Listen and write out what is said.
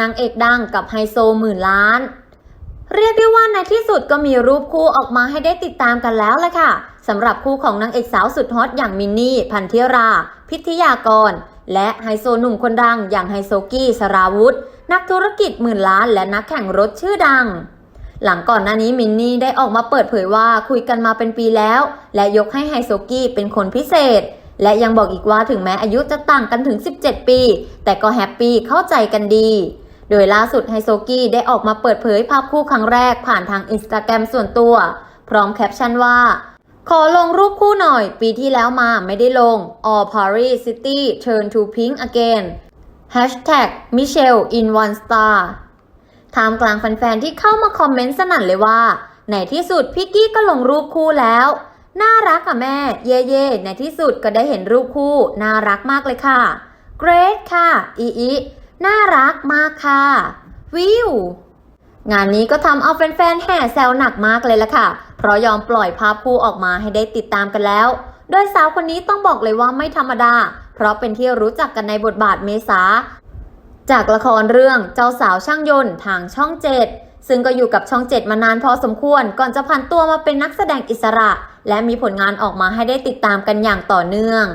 นางเอกดังกับไฮโซหมื่นล้าน เรียกได้ว่าในที่สุดก็มีรูปคู่ออกมาให้ได้ติดตามกันแล้วละค่ะสำหรับคู่ของนางเอกสาวสุดฮอตอย่างมินนี่พันธิรา พิทยากร และไฮโซหนุ่มคนดังอย่างไฮโซกี้สราวุธ นักธุรกิจหมื่นล้านและนักแข่งรถชื่อดังหลังก่อนหน้านี้มินนี่ได้ออกมาเปิดเผยว่าคุยกันมาเป็นปีแล้ว และยกให้ไฮโซกี้เป็นคนพิเศษ และยังบอกอีกว่าถึงแม้อายุจะต่างกันถึง 17 ปี แต่ก็แฮปปี้เข้าใจกันดี ดยล่าสุดไฮโซกี้ได้ออกมาเปิดเผยภาพคู่ครั้งแรกผ่านทางอินสตาแกรมส่วนตัว พร้อมแคปชั่นว่า ขอลงรูปคู่หน่อย ปีที่แล้วมาไม่ได้ลง All Paris City turn to pink again Hashtag Michelle in one star ท่ามกลางแฟนๆที่เข้ามาคอมเมนต์สนั่นเลยว่า ในที่สุดพี่กี้ก็ลงรูปคู่แล้ว น่ารักอะแม่ เย่เย่ในที่สุดก็ได้เห็นรูปคู่ น่ารักมากเลยค่ะ เกรดค่ะ อีอี น่ารักมากค่ะ วิว งานนี้ก็ทำเอาแฟนๆแห่แซวหนักมากเลยล่ะค่ะ เพราะยอมปล่อยภาพคู่ออกมาให้ได้ติดตามกันแล้ว โดยสาวคนนี้ต้องบอกเลยว่าไม่ธรรมดา เพราะเป็นที่รู้จักกันในบทบาทเมษา จากละครเรื่องเจ้าสาวช่างยนต์ทางช่องเจ็ดซึ่งก็อยู่กับช่องเจ็ดมานานพอสมควร ก่อนจะผันตัวมาเป็นนักแสดงอิสระ และมีผลงานออกมาให้ได้ติดตามกันอย่างต่อเนื่อง